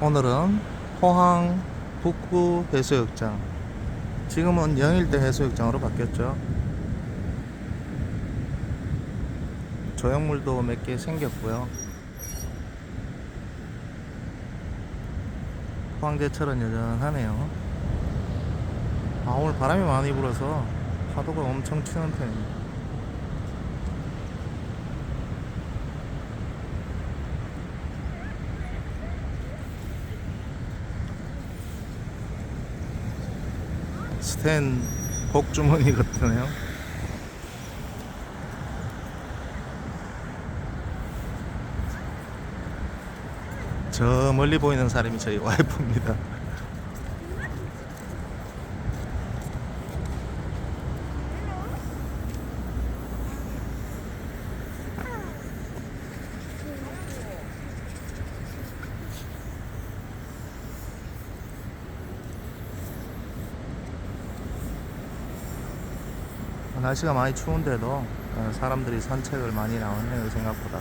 오늘은 포항 북구 해수욕장. 지금은 영일대 해수욕장으로 바뀌었죠. 조형물도 몇 개 생겼고요. 포항제철은 여전하네요. 아 오늘 바람이 많이 불어서 파도가 엄청 치는 편입니다 스텐 복주머니 같으네요. 저 멀리 보이는 사람이 저희 와이프입니다. 날씨가 많이 추운데도 어, 사람들이 산책을 많이 나왔네요 생각보다